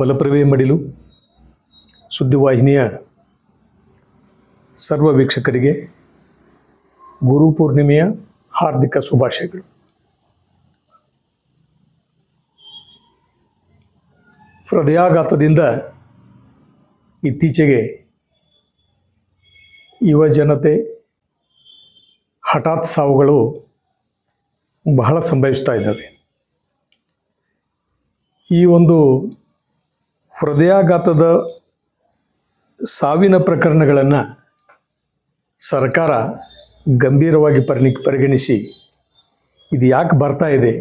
ಮಲಪ್ರಭೆ ಮಡಿಲು ಸುದ್ದಿವಾಹಿನಿಯ ಸರ್ವ ವೀಕ್ಷಕರಿಗೆ ಗುರು ಪೂರ್ಣಿಮೆಯ ಹಾರ್ದಿಕ ಶುಭಾಶಯಗಳು. ಹೃದಯಾಘಾತದಿಂದ ಇತ್ತೀಚೆಗೆ ಯುವ ಜನತೆ ಹಠಾತ್ ಸಾವುಗಳು ಬಹಳ ಸಂಭವಿಸ್ತಾ ಇದ್ದಾವೆ. ಈ ಒಂದು ಹೃದಯಾಘಾತದ ಸಾವಿನ ಪ್ರಕರಣಗಳನ್ನು ಸರ್ಕಾರ ಗಂಭೀರವಾಗಿ ಪರಿಣಿ, ಪರಿಗಣಿಸಿ ಇದು ಯಾಕೆ ಬರ್ತಾ ಇದೆ?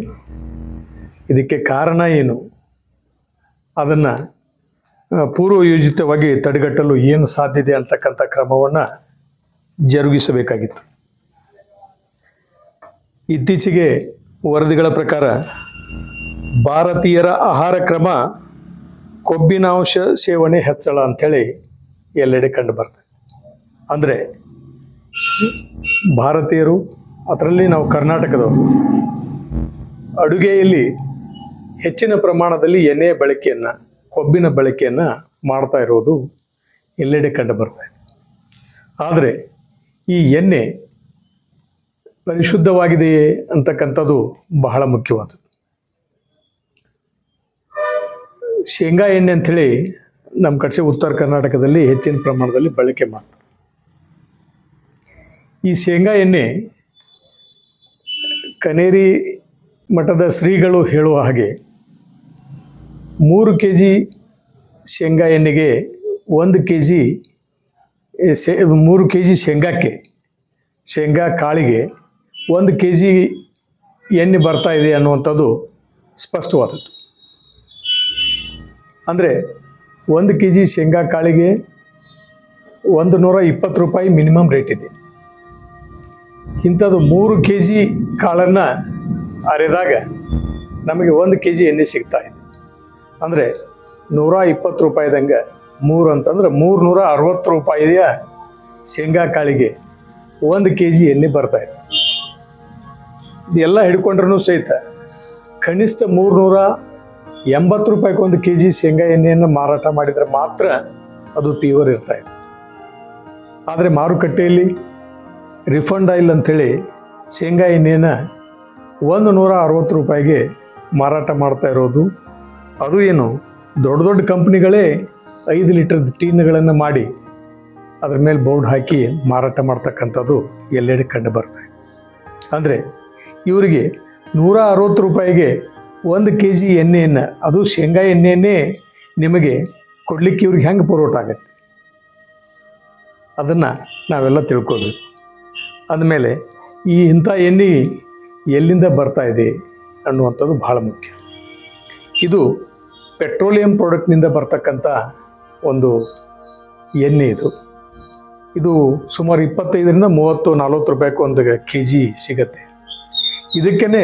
ಇದಕ್ಕೆ ಕಾರಣ ಏನು? ಅದನ್ನು ಪೂರ್ವಯೋಜಿತವಾಗಿ ತಡೆಗಟ್ಟಲು ಏನು ಸಾಧ್ಯತೆ ಅಂತಕ್ಕಂಥ ಕ್ರಮವನ್ನು ಜರುಗಿಸಬೇಕಾಗಿತ್ತು. ಇತ್ತೀಚೆಗೆ ವರದಿಗಳ ಪ್ರಕಾರ ಭಾರತೀಯರ ಆಹಾರ ಕ್ರಮ ಕೊಬ್ಬಿನಾಂಶ ಸೇವನೆ ಹೆಚ್ಚಳ ಅಂಥೇಳಿ ಎಲ್ಲೆಡೆ ಕಂಡು ಬರ್ತದೆ. ಅಂದರೆ ಭಾರತೀಯರು, ಅದರಲ್ಲಿ ನಾವು ಕರ್ನಾಟಕದವರು, ಅಡುಗೆಯಲ್ಲಿ ಹೆಚ್ಚಿನ ಪ್ರಮಾಣದಲ್ಲಿ ಎಣ್ಣೆಯ ಬಳಕೆಯನ್ನು, ಕೊಬ್ಬಿನ ಬಳಕೆಯನ್ನು ಮಾಡ್ತಾ ಇರೋದು ಎಲ್ಲೆಡೆ ಕಂಡು ಬರ್ತಾ ಆದರೆ ಈ ಎಣ್ಣೆ ಪರಿಶುದ್ಧವಾಗಿದೆಯೇ ಅಂತಕ್ಕಂಥದ್ದು ಬಹಳ ಮುಖ್ಯವಾದದ್ದು. ಶೇಂಗಾ ಎಣ್ಣೆ ಅಂಥೇಳಿ ನಮ್ಮ ಕಡೆ ಉತ್ತರ ಕರ್ನಾಟಕದಲ್ಲಿ ಹೆಚ್ಚಿನ ಪ್ರಮಾಣದಲ್ಲಿ ಬಳಕೆ ಮಾಡ್ತಾರೆ. ಈ ಶೇಂಗಾ ಎಣ್ಣೆ ಕನೇರಿ ಮಠದ ಶ್ರೀಗಳು ಹೇಳುವ ಹಾಗೆ ಮೂರು ಕೆ ಜಿ ಶೇಂಗಾ ಎಣ್ಣೆಗೆ ಒಂದು ಕೆ ಜಿ ಶೇ, ಮೂರು ಕೆ ಜಿ ಶೇಂಗಾಕ್ಕೆ, ಶೇಂಗಾ ಕಾಳಿಗೆ ಒಂದು ಕೆ ಜಿ ಎಣ್ಣೆ ಬರ್ತಾ ಇದೆ ಅನ್ನುವಂಥದ್ದು ಸ್ಪಷ್ಟವಾದದ್ದು. ಅಂದರೆ ಒಂದು ಕೆ ಜಿ ಶೇಂಗಾ ಕಾಳಿಗೆ ಒಂದು ನೂರ ಇಪ್ಪತ್ತು ರೂಪಾಯಿ ಮಿನಿಮಮ್ ರೇಟ್ ಇದೆ. ಇಂಥದ್ದು ಮೂರು ಕೆ ಜಿ ಕಾಳನ್ನು ಅರೆದಾಗ ನಮಗೆ ಒಂದು ಕೆ ಜಿ ಎಣ್ಣೆ ಸಿಗ್ತಾ ಇದೆ. ಅಂದರೆ ನೂರ ಇಪ್ಪತ್ತು ರೂಪಾಯಿದಂಗೆ ಮೂರು ಅಂತಂದ್ರೆ ಮೂರು ನೂರ ಅರವತ್ತು ರೂಪಾಯಿಯ ಶೇಂಗಾ ಕಾಳಿಗೆ ಒಂದು ಕೆ ಜಿ ಎಣ್ಣೆ ಬರ್ತಾ ಇದೆ. ಇದೆಲ್ಲ ಹಿಡ್ಕೊಂಡ್ರೂ ಸಹಿತ ಕನಿಷ್ಠ ಮೂರುನೂರ ಎಂಬತ್ತು ರೂಪಾಯಿಗೆ ಒಂದು ಕೆ ಜಿ ಶೇಂಗಾ ಎಣ್ಣೆಯನ್ನು ಮಾರಾಟ ಮಾಡಿದರೆ ಮಾತ್ರ ಅದು ಪ್ಯೂರ್ ಇರ್ತಾ ಇದೆ. ಆದರೆ ಮಾರುಕಟ್ಟೆಯಲ್ಲಿ ರಿಫಂಡ್ ಆಯಿಲ್ ಅಂಥೇಳಿ ಶೇಂಗಾ ಎಣ್ಣೆಯನ್ನು ಒಂದು ನೂರ ಅರವತ್ತು ರೂಪಾಯಿಗೆ ಮಾರಾಟ ಮಾಡ್ತಾ ಇರೋದು. ಅದು ಏನು, ದೊಡ್ಡ ದೊಡ್ಡ ಕಂಪ್ನಿಗಳೇ ಐದು ಲೀಟರ್ ಟೀನ್ಗಳನ್ನು ಮಾಡಿ ಅದ್ರ ಮೇಲೆ ಬೋರ್ಡ್ ಹಾಕಿ ಮಾರಾಟ ಮಾಡ್ತಕ್ಕಂಥದ್ದು ಎಲ್ಲೆಡೆ ಕಂಡು ಬರ್ತಾ ಅಂದರೆ ಇವರಿಗೆ ನೂರ ಅರವತ್ತು ರೂಪಾಯಿಗೆ ಒಂದು ಕೆ ಜಿ ಎಣ್ಣೆಯನ್ನು, ಅದು ಶೇಂಗಾ ಎಣ್ಣೆಯನ್ನೇ ನಿಮಗೆ ಕೊಡಲಿಕ್ಕೆ ಇವ್ರಿಗೆ ಹೆಂಗೆ ಪುರೋಟ ಆಗತ್ತೆ? ಅದನ್ನು ನಾವೆಲ್ಲ ತಿಳ್ಕೋಬೇಕು ಅಂದಮೇಲೆ ಈ ಇಂಥ ಎಣ್ಣೆ ಎಲ್ಲಿಂದ ಬರ್ತಾ ಇದೆ ಅನ್ನುವಂಥದ್ದು ಭಾಳ ಮುಖ್ಯ. ಇದು ಪೆಟ್ರೋಲಿಯಂ ಪ್ರಾಡಕ್ಟ್ನಿಂದ ಬರ್ತಕ್ಕಂಥ ಒಂದು ಎಣ್ಣೆ ಇದು. ಇದು ಸುಮಾರು ಇಪ್ಪತ್ತೈದರಿಂದ ಮೂವತ್ತು, ನಲ್ವತ್ತು ರೂಪಾಯಿಗೆ ಒಂದು ಕೆ ಜಿ ಸಿಗತ್ತೆ. ಇದಕ್ಕೇ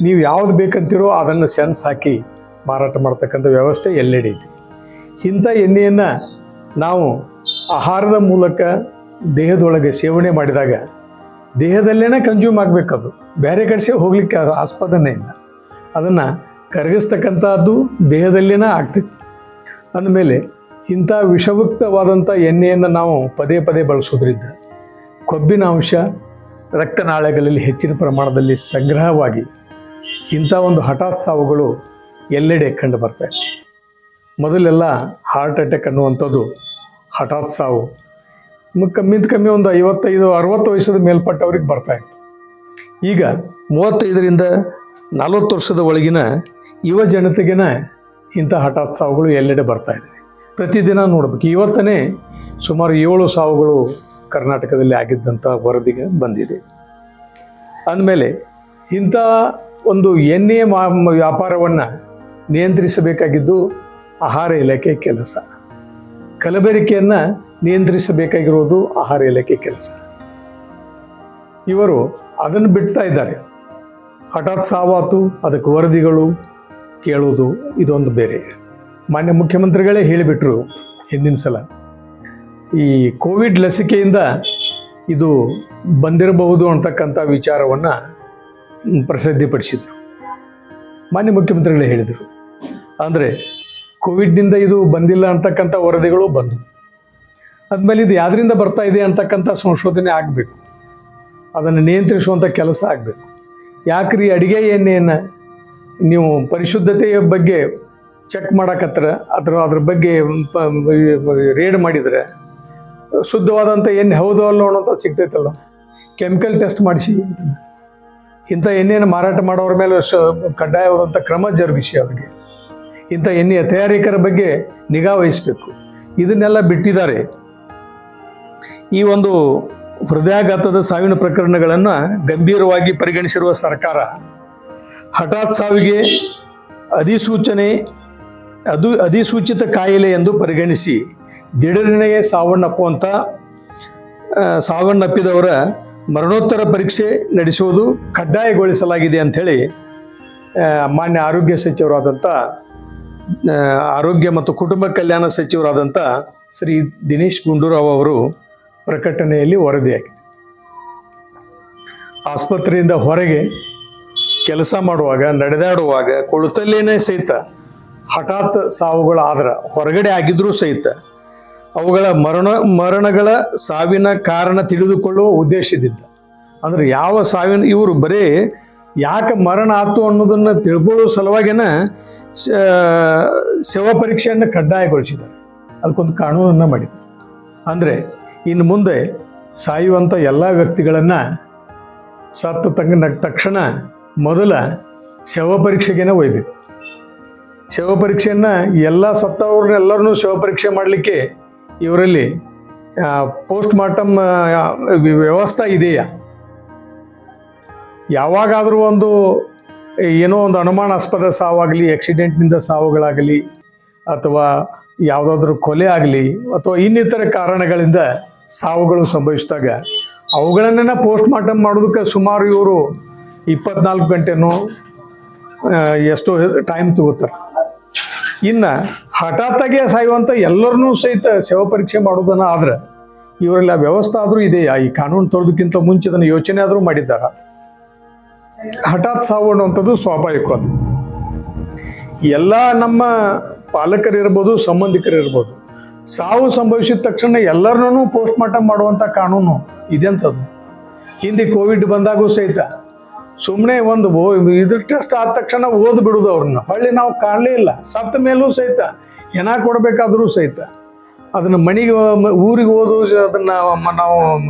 ನೀವು ಯಾವ್ದು ಬೇಕಂತೀರೋ ಅದನ್ನು ಸೆನ್ಸ್ ಹಾಕಿ ಮಾರಾಟ ಮಾಡ್ತಕ್ಕಂಥ ವ್ಯವಸ್ಥೆ ಎಲ್ಲೆಡೆ ಇದೆ. ಇಂಥ ಎಣ್ಣೆಯನ್ನು ನಾವು ಆಹಾರದ ಮೂಲಕ ದೇಹದೊಳಗೆ ಸೇವನೆ ಮಾಡಿದಾಗ ದೇಹದಲ್ಲೇ ಕನ್ಸ್ಯೂಮ್ ಆಗಬೇಕದು ಬೇರೆ ಕಡೆ ಹೋಗ್ಲಿಕ್ಕೆ ಆಸ್ಪದನೇ ಇಲ್ಲ. ಅದನ್ನು ಕರಗಿಸ್ತಕ್ಕಂಥದ್ದು ದೇಹದಲ್ಲಿನೇ ಆಗ್ತೈತಿ ಅಂದಮೇಲೆ ಇಂಥ ವಿಷಯುಕ್ತವಾದಂಥ ಎಣ್ಣೆಯನ್ನು ನಾವು ಪದೇ ಪದೇ ಬಳಸೋದ್ರಿಂದ ಕೊಬ್ಬಿನ ಅಂಶ ರಕ್ತನಾಳಗಳಲ್ಲಿ ಹೆಚ್ಚಿನ ಪ್ರಮಾಣದಲ್ಲಿ ಸಂಗ್ರಹವಾಗಿ ಇಂಥ ಒಂದು ಹಠಾತ್ ಸಾವುಗಳು ಎಲ್ಲೆಡೆ ಕಂಡು ಬರ್ತವೆ ಮೊದಲೆಲ್ಲ ಹಾರ್ಟ್ ಅಟ್ಯಾಕ್ ಅನ್ನುವಂಥದ್ದು ಹಠಾತ್ ಸಾವು. ಕಮ್ಮಿಂದ ಕಮ್ಮಿ ಒಂದು ಐವತ್ತೈದು, ಅರವತ್ತು ವಯಸ್ಸದ ಮೇಲ್ಪಟ್ಟವ್ರಿಗೆ ಬರ್ತಾ ಇತ್ತು. ಈಗ ಮೂವತ್ತೈದರಿಂದ ನಲವತ್ತು ವರ್ಷದ ಒಳಗಿನ ಯುವ ಜನತೆಗಿನ ಇಂಥ ಹಠಾತ್ ಸಾವುಗಳು ಎಲ್ಲೆಡೆ ಬರ್ತಾ ಇದೆ ಪ್ರತಿದಿನ ನೋಡಬೇಕು. ಇವತ್ತನೇ ಸುಮಾರು ಏಳು ಸಾವುಗಳು ಕರ್ನಾಟಕದಲ್ಲಿ ಆಗಿದ್ದಂಥ ವರದಿಗೆ ಬಂದಿದೆ. ಅಂದಮೇಲೆ ಇಂಥ ಒಂದು ಎಣ್ಣೆ ವ್ಯಾಪಾರವನ್ನು ನಿಯಂತ್ರಿಸಬೇಕಾಗಿದ್ದು ಆಹಾರ ಇಲಾಖೆ ಕೆಲಸ. ಕಲಬೆರಕೆಯನ್ನು ನಿಯಂತ್ರಿಸಬೇಕಾಗಿರೋದು ಆಹಾರ ಇಲಾಖೆ ಕೆಲಸ. ಇವರು ಅದನ್ನು ಬಿಡ್ತಾ ಇದ್ದಾರೆ. ಹಠಾತ್ ಸಾವಾತು, ಅದಕ್ಕೆ ವರದಿಗಳು ಕೇಳೋದು ಇದೊಂದು ಬೇರೆ. ಮಾನ್ಯ ಮುಖ್ಯಮಂತ್ರಿಗಳೇ ಹೇಳಿಬಿಟ್ರು ಹಿಂದಿನ ಸಲ. ಈ ಕೋವಿಡ್ ಲಸಿಕೆಯಿಂದ ಇದು ಬಂದಿರಬಹುದು ಅಂತಕ್ಕಂಥ ವಿಚಾರವನ್ನು ಪ್ರಸಿದ್ಧಿಪಡಿಸಿದರು. ಮಾನ್ಯ ಮುಖ್ಯಮಂತ್ರಿಗಳೇ ಹೇಳಿದರು, ಅಂದರೆ ಕೋವಿಡ್ನಿಂದ ಇದು ಬಂದಿಲ್ಲ ಅಂತಕ್ಕಂಥ ವರದಿಗಳು ಬಂದವು ಅದ್ಮೇಲೆ ಇದು ಯಾವ್ದರಿಂದ ಬರ್ತಾ ಇದೆ ಅಂತಕ್ಕಂಥ ಸಂಶೋಧನೆ ಆಗಬೇಕು. ಅದನ್ನು ನಿಯಂತ್ರಿಸುವಂಥ ಕೆಲಸ ಆಗಬೇಕು. ಯಾಕ್ರಿ ಅಡುಗೆ ಎಣ್ಣೆಯನ್ನು ನೀವು ಪರಿಶುದ್ಧತೆಯ ಬಗ್ಗೆ ಚೆಕ್ ಮಾಡಕತ್ರ, ಅದ್ರ ಅದ್ರ ಬಗ್ಗೆ ರೇಡ್ ಮಾಡಿದರೆ, ಶುದ್ಧವಾದಂಥ ಎಣ್ಣೆ ಹೌದು ಅಲ್ಲೋ ಅನ್ನೋಂಥ ಸಿಗ್ತೈತಲ್ಲ. ಕೆಮಿಕಲ್ ಟೆಸ್ಟ್ ಮಾಡಿಸಿ. ಇಂಥ ಎಣ್ಣೆಯನ್ನು ಮಾರಾಟ ಮಾಡೋರ ಮೇಲೆ ಕಡ್ಡಾಯವಾದಂಥ ಕ್ರಮ ಜರುಗಿಸಿ ಅವರಿಗೆ. ಇಂಥ ಎಣ್ಣೆಯ ತಯಾರಿಕರ ಬಗ್ಗೆ ನಿಗಾ ವಹಿಸಬೇಕು. ಇದನ್ನೆಲ್ಲ ಬಿಟ್ಟಿದ್ದಾರೆ. ಈ ಒಂದು ಹೃದಯಾಘಾತದ ಸಾವಿನ ಪ್ರಕರಣಗಳನ್ನು ಗಂಭೀರವಾಗಿ ಪರಿಗಣಿಸಿರುವ ಸರ್ಕಾರ ಹಠಾತ್ ಸಾವಿಗೆ ಅಧಿಸೂಚನೆ, ಅದು ಅಧಿಸೂಚಿತ ಕಾಯಿಲೆ ಎಂದು ಪರಿಗಣಿಸಿ ದಿಢೀರನೆಯೇ ಸಾವನ್ನಪ್ಪುವಂಥ ಸಾವನ್ನಪ್ಪಿದವರ ಮರಣೋತ್ತರ ಪರೀಕ್ಷೆ ನಡೆಸುವುದು ಕಡ್ಡಾಯಗೊಳಿಸಲಾಗಿದೆ ಅಂಥೇಳಿ ಮಾನ್ಯ ಆರೋಗ್ಯ ಸಚಿವರಾದಂಥ ಆರೋಗ್ಯ ಮತ್ತು ಕುಟುಂಬ ಕಲ್ಯಾಣ ಸಚಿವರಾದಂಥ ಶ್ರೀ ದಿನೇಶ್ ಗುಂಡೂರಾವ್ ಅವರು ಪ್ರಕಟಣೆಯಲ್ಲಿ ವರದಿಯಾಗಿದೆ. ಆಸ್ಪತ್ರೆಯಿಂದ ಹೊರಗೆ ಕೆಲಸ ಮಾಡುವಾಗ, ನಡೆದಾಡುವಾಗ, ಕುಳಿತಲ್ಲೇನೇ ಸಹಿತ, ಹಠಾತ್ ಸಾವುಗಳಾದ್ರೆ ಹೊರಗಡೆ ಆಗಿದ್ರೂ ಸಹಿತ ಅವುಗಳ ಮರಣ, ಮರಣಗಳ ಸಾವಿನ ಕಾರಣ ತಿಳಿದುಕೊಳ್ಳುವ ಉದ್ದೇಶದಿಂದ ಅಂದ್ರೆ ಯಾವ ಸಾವಿನ, ಇವರು ಬರೀ ಯಾಕೆ ಮರಣ ಆತು ಅನ್ನೋದನ್ನು ತಿಳ್ಕೊಳ್ಳೋ ಸಲುವಾಗಿನ ಶವ ಪರೀಕ್ಷೆಯನ್ನು ಕಡ್ಡಾಯಗೊಳಿಸಿದ್ದಾರೆ. ಅದಕ್ಕೊಂದು ಕಾನೂನನ್ನು ಮಾಡಿದ್ದಾರೆ ಅಂದರೆ ಇನ್ನು ಮುಂದೆ ಸಾಯುವಂಥ ಎಲ್ಲ ವ್ಯಕ್ತಿಗಳನ್ನು ಸತ್ತ ತಂಗ ತಕ್ಷಣ ಮೊದಲ ಶವ ಪರೀಕ್ಷೆಗೇನೆ ಒಯ್ಬೇಕು. ಶವ ಪರೀಕ್ಷೆಯನ್ನು ಎಲ್ಲ ಸತ್ತವ್ರನ್ನೆಲ್ಲರನ್ನೂ ಶವ ಪರೀಕ್ಷೆ ಮಾಡಲಿಕ್ಕೆ ಇವರಲ್ಲಿ ಪೋಸ್ಟ್ ಮಾರ್ಟಮ್ ವ್ಯವಸ್ಥೆ ಇದೆಯಾ? ಯಾವಾಗಾದರೂ ಒಂದು, ಏನೋ ಒಂದು ಅನುಮಾನಾಸ್ಪದ ಸಾವಾಗಲಿ ಆಕ್ಸಿಡೆಂಟ್ನಿಂದ ಸಾವುಗಳಾಗಲಿ, ಅಥವಾ ಯಾವುದಾದ್ರೂ ಕೊಲೆ ಆಗಲಿ, ಅಥವಾ ಇನ್ನಿತರ ಕಾರಣಗಳಿಂದ ಸಾವುಗಳು ಸಂಭವಿಸಿದಾಗ ಅವುಗಳನ್ನೇ ಪೋಸ್ಟ್ ಮಾರ್ಟಮ್ ಮಾಡೋದಕ್ಕೆ ಸುಮಾರು ಇವರು ಇಪ್ಪತ್ನಾಲ್ಕು ಗಂಟೆನೂ ಎಷ್ಟೋ ಟೈಮ್ ತಗೋತಾರೆ. ಇನ್ನು ಹಠಾತ್ತಾಗೆ ಸಾಯುವಂಥ ಎಲ್ಲರನ್ನೂ ಸಹಿತ ಸೇವಾ ಪರೀಕ್ಷೆ ಮಾಡೋದನ್ನ ಆದ್ರೆ ಇವರೆಲ್ಲ ವ್ಯವಸ್ಥೆ ಆದರೂ ಇದೆಯಾ? ಈ ಕಾನೂನು ತರೋದಕ್ಕಿಂತ ಮುಂಚೆ ಅದನ್ನು ಯೋಚನೆ ಆದರೂ ಮಾಡಿದ್ದಾರ? ಹಠಾತ್ ಸಾವು ಅನ್ನುವಂಥದ್ದು ಸ್ವಾಭಾವಿಕವಾದ ಎಲ್ಲ ನಮ್ಮ ಪಾಲಕರಿರ್ಬೋದು, ಸಂಬಂಧಿಕರಿರ್ಬೋದು, ಸಾವು ಸಂಭವಿಸಿದ ತಕ್ಷಣ ಎಲ್ಲರನ್ನೂ ಪೋಸ್ಟ್ ಮಾರ್ಟಮ್ ಮಾಡುವಂಥ ಕಾನೂನು ಇದೆಂಥದ್ದು ಹಿಂದೆ ಕೋವಿಡ್ ಬಂದಾಗೂ ಸಹಿತ ಸುಮ್ಮನೆ ಒಂದು ಇದು ಟೆಸ್ಟ್ ಆದ ತಕ್ಷಣ ಓದ್ ಬಿಡುದು ಅವ್ರನ್ನ. ಹಳ್ಳಿ ನಾವು ಕಾಣಲೇ ಇಲ್ಲ. ಸತ್ತ ಮೇಲೂ ಸಹಿತ ಏನ ಕೊಡಬೇಕಾದರೂ ಸಹಿತ. ಅದನ್ನು ಮನೆಗೆ ಊರಿಗೆ ಓದು ಅದನ್ನು ನಾವು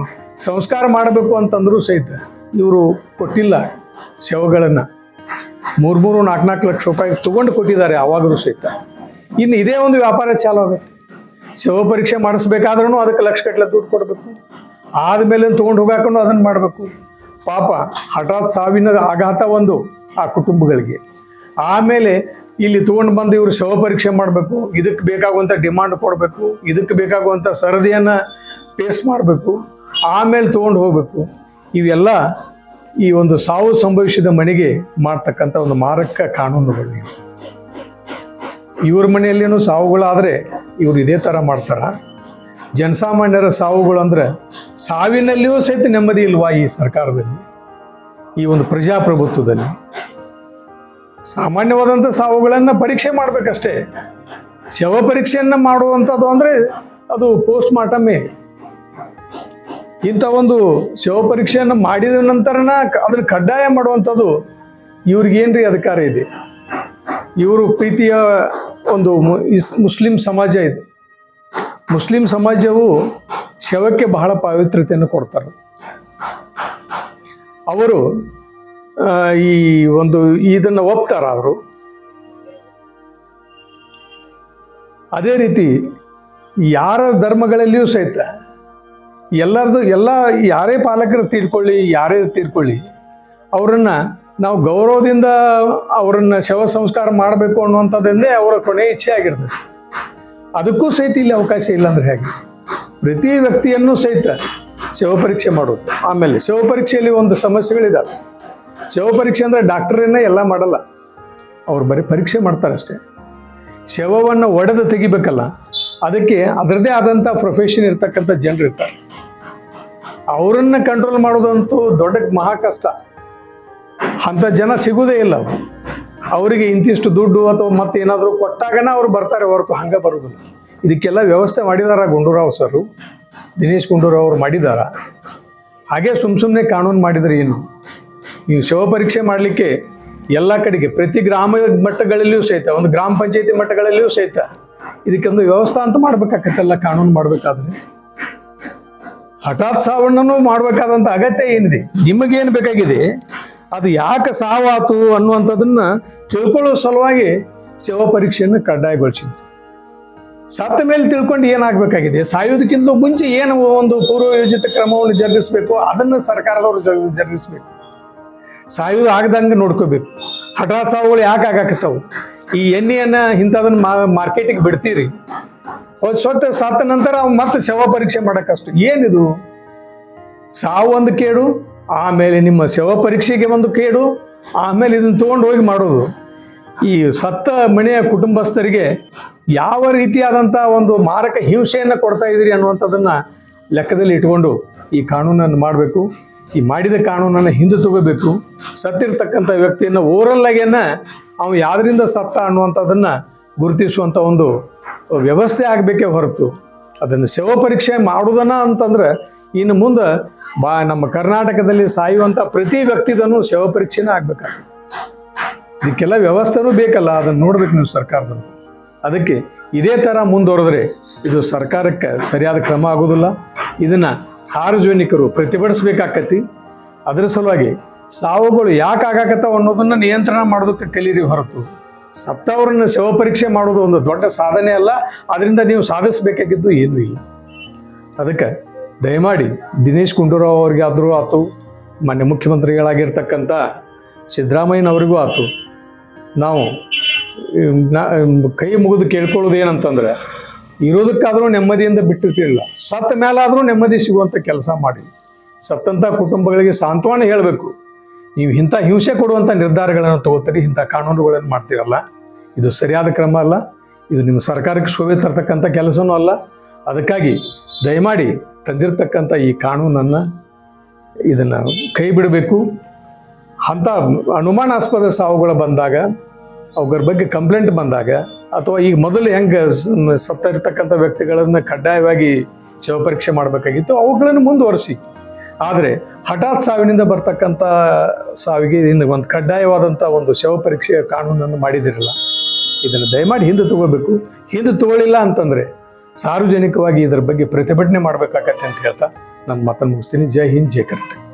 ಸಂಸ್ಕಾರ ಮಾಡಬೇಕು ಅಂತಂದ್ರೂ ಸಹಿತ ಇವರು ಕೊಟ್ಟಿಲ್ಲ ಶವಗಳನ್ನು. ಮೂರು ಮೂರು, ನಾಲ್ಕು ನಾಲ್ಕು ಲಕ್ಷ ರೂಪಾಯಿ ತೊಗೊಂಡು ಕೊಟ್ಟಿದ್ದಾರೆ ಆವಾಗಲೂ ಸಹಿತ. ಇನ್ನು ಇದೇ ಒಂದು ವ್ಯಾಪಾರ ಚಾಲು ಆಗುತ್ತೆ. ಶವ ಪರೀಕ್ಷೆ ಮಾಡಿಸ್ಬೇಕಾದ್ರೂ ಅದಕ್ಕೆ ಲಕ್ಷಗಟ್ಟಲೆ ದುಡ್ಡು ಕೊಡಬೇಕು. ಆದಮೇಲೆ ತೊಗೊಂಡು ಹೋಗಾಕೊಂಡು ಅದನ್ನು ಮಾಡಬೇಕು. ಪಾಪ ಹಠಾತ್ ಸಾವಿನ ಆಘಾತ ಒಂದು ಆ ಕುಟುಂಬಗಳಿಗೆ. ಆಮೇಲೆ ಇಲ್ಲಿ ತೊಗೊಂಡು ಬಂದು ಇವರು ಶವ ಪರೀಕ್ಷೆ ಮಾಡಬೇಕು ಇದಕ್ಕೆ ಬೇಕಾಗುವಂಥ ಡಿಮಾಂಡ್ ಕೊಡಬೇಕು ಇದಕ್ಕೆ ಬೇಕಾಗುವಂಥ ಸರದಿಯನ್ನು ಪೇಸ್ ಮಾಡಬೇಕು, ಆಮೇಲೆ ತೊಗೊಂಡು ಹೋಗಬೇಕು. ಇವೆಲ್ಲ ಈ ಒಂದು ಸಾವು ಸಂಭವಿಸಿದ ಮನೆಗೆ ಮಾಡ್ತಕ್ಕಂಥ ಒಂದು ಮಾರಕ ಕಾನೂನುಗಳು ಇವು. ಇವ್ರ ಮನೆಯಲ್ಲೇನು ಸಾವುಗಳಾದರೆ ಇವರು ಇದೇ ಥರ ಮಾಡ್ತಾರ? ಜನಸಾಮಾನ್ಯರ ಸಾವುಗಳು ಅಂದ್ರೆ ಸಾವಿನಲ್ಲಿಯೂ ಸಹಿತ ನೆಮ್ಮದಿ ಇಲ್ವಾ ಈ ಸರ್ಕಾರದಲ್ಲಿ? ಈ ಒಂದು ಪ್ರಜಾಪ್ರಭುತ್ವದಲ್ಲಿ? ಸಾಮಾನ್ಯವಾದಂಥ ಸಾವುಗಳನ್ನು ಪರೀಕ್ಷೆ ಮಾಡಬೇಕಷ್ಟೇ. ಶವ ಪರೀಕ್ಷೆಯನ್ನು ಮಾಡುವಂಥದ್ದು ಅಂದರೆ ಅದು ಪೋಸ್ಟ್ ಮಾರ್ಟಮೇ ಇಂಥ ಒಂದು ಶವ ಪರೀಕ್ಷೆಯನ್ನು ಮಾಡಿದ ನಂತರನ ಅದನ್ನು ಕಡ್ಡಾಯ ಮಾಡುವಂಥದ್ದು ಇವ್ರಿಗೇನ್ರಿ ಅಧಿಕಾರ ಇದೆ? ಇವರು ಪ್ರೀತಿಯ ಒಂದು ಮುಸ್ಲಿಂ ಸಮಾಜ ಇದೆ. ಮುಸ್ಲಿಂ ಸಮಾಜವು ಶವಕ್ಕೆ ಬಹಳ ಪಾವಿತ್ರ್ಯತೆಯನ್ನು ಕೊಡ್ತಾರೆ. ಅವರು ಈ ಒಂದು ಇದನ್ನು ಒಪ್ತಾರ ಅವರು. ಅದೇ ರೀತಿ ಯಾರ ಧರ್ಮಗಳಲ್ಲಿಯೂ ಸಹಿತ ಎಲ್ಲರದು, ಎಲ್ಲ ಯಾರೇ ಪಾಲಕರು ತೀರ್ಕೊಳ್ಳಿ, ಯಾರೇ ತೀರ್ಕೊಳ್ಳಿ, ಅವರನ್ನು ನಾವು ಗೌರವದಿಂದ ಅವರನ್ನು ಶವ ಸಂಸ್ಕಾರ ಮಾಡಬೇಕು ಅನ್ನುವಂಥದ್ದೇ ಅವರ ಕೊನೆ ಇಚ್ಛೆ ಆಗಿರ್ತದೆ ಅದಕ್ಕೂ ಸಹಿತ ಇಲ್ಲಿ ಅವಕಾಶ ಇಲ್ಲ ಅಂದ್ರೆ ಹೇಗೆ? ಪ್ರತಿ ವ್ಯಕ್ತಿಯನ್ನು ಸಹಿತ ಪರೀಕ್ಷೆ ಮಾಡೋದು. ಆಮೇಲೆ ಪರೀಕ್ಷೆಯಲ್ಲಿ ಒಂದು ಸಮಸ್ಯೆಗಳಿದಾವೆ. ಪರೀಕ್ಷೆ ಅಂದರೆ ಡಾಕ್ಟರೇನೇ ಎಲ್ಲ ಮಾಡಲ್ಲ. ಅವ್ರು ಬರೀ ಪರೀಕ್ಷೆ ಮಾಡ್ತಾರೆ ಅಷ್ಟೇ. ಶವವನ್ನು ಒಡೆದು ತೆಗಿಬೇಕಲ್ಲ, ಅದಕ್ಕೆ ಅದರದೇ ಆದಂಥ ಪ್ರೊಫೆಷನ್ ಇರ್ತಕ್ಕಂಥ ಜನರು ಇರ್ತಾರೆ. ಅವರನ್ನು ಕಂಟ್ರೋಲ್ ಮಾಡೋದಂತೂ ದೊಡ್ಡ ಮಹಾ ಕಷ್ಟ. ಅಂಥ ಜನ ಸಿಗುವುದೇ ಇಲ್ಲ ಅವರು. ಅವರಿಗೆ ಇಂತಿಷ್ಟು ದುಡ್ಡು ಅಥವಾ ಮತ್ತೆ ಏನಾದರೂ ಕೊಟ್ಟಾಗನ ಅವ್ರು ಬರ್ತಾರೆ ಹೊರತು ಹಂಗೆ ಬರೋದಿಲ್ಲ. ಇದಕ್ಕೆಲ್ಲ ವ್ಯವಸ್ಥೆ ಮಾಡಿದಾರ ಗುಂಡೂರಾವ್ ಸರು. ದಿನೇಶ್ ಗುಂಡೂರಾವ್ ಅವರು ಮಾಡಿದಾರ. ಹಾಗೆ ಸುಮ್ ಸುಮ್ಮನೆ ಕಾನೂನು ಮಾಡಿದರೆ ಏನು? ನೀವು ಶವ ಪರೀಕ್ಷೆ ಮಾಡಲಿಕ್ಕೆ ಎಲ್ಲ ಕಡೆಗೆ, ಪ್ರತಿ ಗ್ರಾಮ ಮಟ್ಟಗಳಲ್ಲಿಯೂ ಸಹಿತ, ಒಂದು ಗ್ರಾಮ ಪಂಚಾಯತಿ ಮಟ್ಟಗಳಲ್ಲಿಯೂ ಸಹಿತ ಇದಕ್ಕೊಂದು ವ್ಯವಸ್ಥೆ ಅಂತ ಮಾಡ್ಬೇಕಾಗತ್ತೆಲ್ಲ ಕಾನೂನು ಮಾಡಬೇಕಾದ್ರೆ? ಹಠಾತ್ ಸಾವನ್ನೂ ಮಾಡಬೇಕಾದಂಥ ಅಗತ್ಯ ಏನಿದೆ? ನಿಮಗೇನು ಬೇಕಾಗಿದೆ? ಅದು ಯಾಕೆ ಸಾವಾತು ಅನ್ನುವಂಥದ್ದನ್ನ ತಿಳ್ಕೊಳ್ಳೋ ಸಲುವಾಗಿ ಶವ ಪರೀಕ್ಷೆಯನ್ನು ಕಡ್ಡಾಯಗೊಳಿಸಿದ್ರು. ಸತ್ತ ಮೇಲೆ ತಿಳ್ಕೊಂಡು ಏನಾಗಬೇಕಾಗಿದೆ? ಸಾಯೋದಕ್ಕಿಂತ ಮುಂಚೆ ಏನು ಒಂದು ಪೂರ್ವಯೋಜಿತ ಕ್ರಮವನ್ನು ಜರುಗಿಸಬೇಕು? ಅದನ್ನು ಸರ್ಕಾರದವರು ಜರುಗಿಸಬೇಕು. ಸಾಯೋದು ಆಗದಂಗೆ ನೋಡ್ಕೋಬೇಕು. ಹಠಾತ್ ಸಾವುಗಳು ಯಾಕೆ ಆಗಾಕತ್ತವು? ಈ ಎಣ್ಣೆಯನ್ನು ಇಂಥದನ್ನ ಮಾ, ಮಾರ್ಕೆಟಿಗೆ ಬಿಡ್ತೀರಿ. ಸ್ವತ್ತ ಸತ್ತ ನಂತರ ಮತ್ತೆ ಸೇವಾ ಪರೀಕ್ಷೆ ಮಾಡೋಕ್ಕಷ್ಟು. ಏನಿದು? ಸಾವು ಒಂದು ಕೇಡು ಆಮೇಲೆ ನಿಮ್ಮ ಶವ ಪರೀಕ್ಷೆಗೆ ಒಂದು ಕೇಡು, ಆಮೇಲೆ ಇದನ್ನು ತೊಗೊಂಡು ಹೋಗಿ ಮಾಡೋದು. ಈ ಸತ್ತ ಮನೆಯ ಕುಟುಂಬಸ್ಥರಿಗೆ ಯಾವ ರೀತಿಯಾದಂಥ ಒಂದು ಮಾರಕ ಹಿಂಸೆಯನ್ನು ಕೊಡ್ತಾ ಇದ್ದೀರಿ ಅನ್ನುವಂಥದ್ದನ್ನು ಲೆಕ್ಕದಲ್ಲಿ ಇಟ್ಕೊಂಡು ಈ ಕಾನೂನನ್ನು ಮಾಡಬೇಕು. ಈ ಮಾಡಿದ ಕಾನೂನನ್ನು ಹಿಂದೆ ತಗೋಬೇಕು. ಸತ್ತಿರ್ತಕ್ಕಂಥ ವ್ಯಕ್ತಿಯನ್ನು ಆಗೇನ ಅವನು ಯಾವ್ದರಿಂದ ಸತ್ತ ಅನ್ನುವಂಥದ್ದನ್ನು ಗುರುತಿಸುವಂಥ ಒಂದು ವ್ಯವಸ್ಥೆ ಆಗಬೇಕೇ ಹೊರತು. ಅದನ್ನು ಶವ ಪರೀಕ್ಷೆ ಮಾಡುವುದನ್ನ ಅಂತಂದ್ರೆ ಇನ್ನು ಮುಂದೆ ಬಾ, ನಮ್ಮ ಕರ್ನಾಟಕದಲ್ಲಿ ಸಾಯುವಂಥ ಪ್ರತಿ ವ್ಯಕ್ತಿದನು ಶವ ಪರೀಕ್ಷೆನೇ ಆಗ್ಬೇಕಾಗ್ತದೆ. ಇದಕ್ಕೆಲ್ಲ ವ್ಯವಸ್ಥೆನೂ ಬೇಕಲ್ಲ, ಅದನ್ನು ನೋಡ್ಬೇಕು ನೀವು ಸರ್ಕಾರದವರು. ಅದಕ್ಕೆ ಇದೇ ಥರ ಮುಂದುವರೆದ್ರೆ ಇದು ಸರ್ಕಾರಕ್ಕೆ ಸರಿಯಾದ ಕ್ರಮ ಆಗೋದಿಲ್ಲ. ಇದನ್ನು ಸಾರ್ವಜನಿಕರು ಪ್ರತಿಭಟಿಸ್ಬೇಕಾಕತಿ ಅದರ ಸಲುವಾಗಿ ಸಾವುಗಳು ಯಾಕೆ ಆಗಾಕತ್ತಾವ ಅನ್ನೋದನ್ನು ನಿಯಂತ್ರಣ ಮಾಡೋದಕ್ಕೆ ಕಲೀರಿ ಹೊರತು. ಸತ್ತವರನ್ನು ಶವ ಪರೀಕ್ಷೆ ಮಾಡೋದು ಒಂದು ದೊಡ್ಡ ಸಾಧನೆ ಅಲ್ಲ, ಅದರಿಂದ ನೀವು ಸಾಧಿಸಬೇಕಾಗಿದ್ದು ಏನೂ ಇಲ್ಲ. ಅದಕ್ಕೆ ದಯಮಾಡಿ ದಿನೇಶ್ ಗುಂಡೂರಾವ್ ಅವ್ರಿಗೆ ಆದರೂ ಆತು, ಮಾನ್ಯ ಮುಖ್ಯಮಂತ್ರಿಗಳಾಗಿರ್ತಕ್ಕಂಥ ಸಿದ್ದರಾಮಯ್ಯನವರಿಗೂ ಆತು. ನಾವು ಕೈ ಮುಗಿದು ಕೇಳ್ಕೊಳ್ಳೋದು ಏನಂತಂದ್ರೆ ಇರೋದಕ್ಕಾದರೂ ನೆಮ್ಮದಿಯಿಂದ ಬಿಟ್ಟಿರ್ತಿರಲಿಲ್ಲ ಸತ್ತ ಮೇಲಾದರೂ ನೆಮ್ಮದಿ ಸಿಗುವಂಥ ಕೆಲಸ ಮಾಡಿ. ಸತ್ತಂಥ ಕುಟುಂಬಗಳಿಗೆ ಸಾಂತ್ವನ ಹೇಳಬೇಕು. ನೀವು ಇಂಥ ಹಿಂಸೆ ಕೊಡುವಂಥ ನಿರ್ಧಾರಗಳನ್ನು ತಗೋತೀರಿ, ಇಂಥ ಕಾನೂನುಗಳನ್ನು ಮಾಡ್ತೀರಲ್ಲ, ಇದು ಸರಿಯಾದ ಕ್ರಮ ಅಲ್ಲ, ಇದು ನಿಮ್ಮ ಸರ್ಕಾರಕ್ಕೆ ಶೋಭೆ ತರ್ತಕ್ಕಂಥ ಕೆಲಸನೂ ಅಲ್ಲ. ಅದಕ್ಕಾಗಿ ದಯಮಾಡಿ ತಂದಿರತಕ್ಕಂಥ ಈ ಕಾನೂನನ್ನು ಇದನ್ನು ಕೈ ಬಿಡಬೇಕು. ಅಂಥ ಅನುಮಾನಾಸ್ಪದ ಸಾವುಗಳು ಬಂದಾಗ ಅವ್ರ ಬಗ್ಗೆ ಕಂಪ್ಲೇಂಟ್ ಬಂದಾಗ, ಅಥವಾ ಈಗ ಮೊದಲು ಹೆಂಗೆ ಸತ್ತ ಇರ್ತಕ್ಕಂಥ ವ್ಯಕ್ತಿಗಳನ್ನು ಕಡ್ಡಾಯವಾಗಿ ಶವ ಪರೀಕ್ಷೆ ಮಾಡಬೇಕಾಗಿತ್ತು, ಅವುಗಳನ್ನು ಮುಂದುವರಿಸಿ. ಆದರೆ ಹಠಾತ್ ಸಾವಿನಿಂದ ಬರ್ತಕ್ಕಂಥ ಸಾವಿಗೆ ಇನ್ನು ಒಂದು ಕಡ್ಡಾಯವಾದಂಥ ಒಂದು ಶವ ಪರೀಕ್ಷೆಯ ಕಾನೂನನ್ನು ಮಾಡಿದಿರಲ್ಲ. ಇದನ್ನು ದಯಮಾಡಿ ಹಿಂದೆ ತಗೋಬೇಕು. ಹಿಂದೆ ತಗೊಳ್ಳಿಲ್ಲ ಅಂತಂದರೆ ಸಾರ್ವಜನಿಕವಾಗಿ ಇದರ ಬಗ್ಗೆ ಪ್ರತಿಭಟನೆ ಮಾಡಬೇಕಾಗತ್ತೆ ಅಂತ ಹೇಳ್ತಾ ನನ್ನ ಮಾತನ್ನು ಮುಗಿಸ್ತೀನಿ. ಜೈ ಹಿಂದ್ ಜೈ ಕರ್ನಾಟಕ.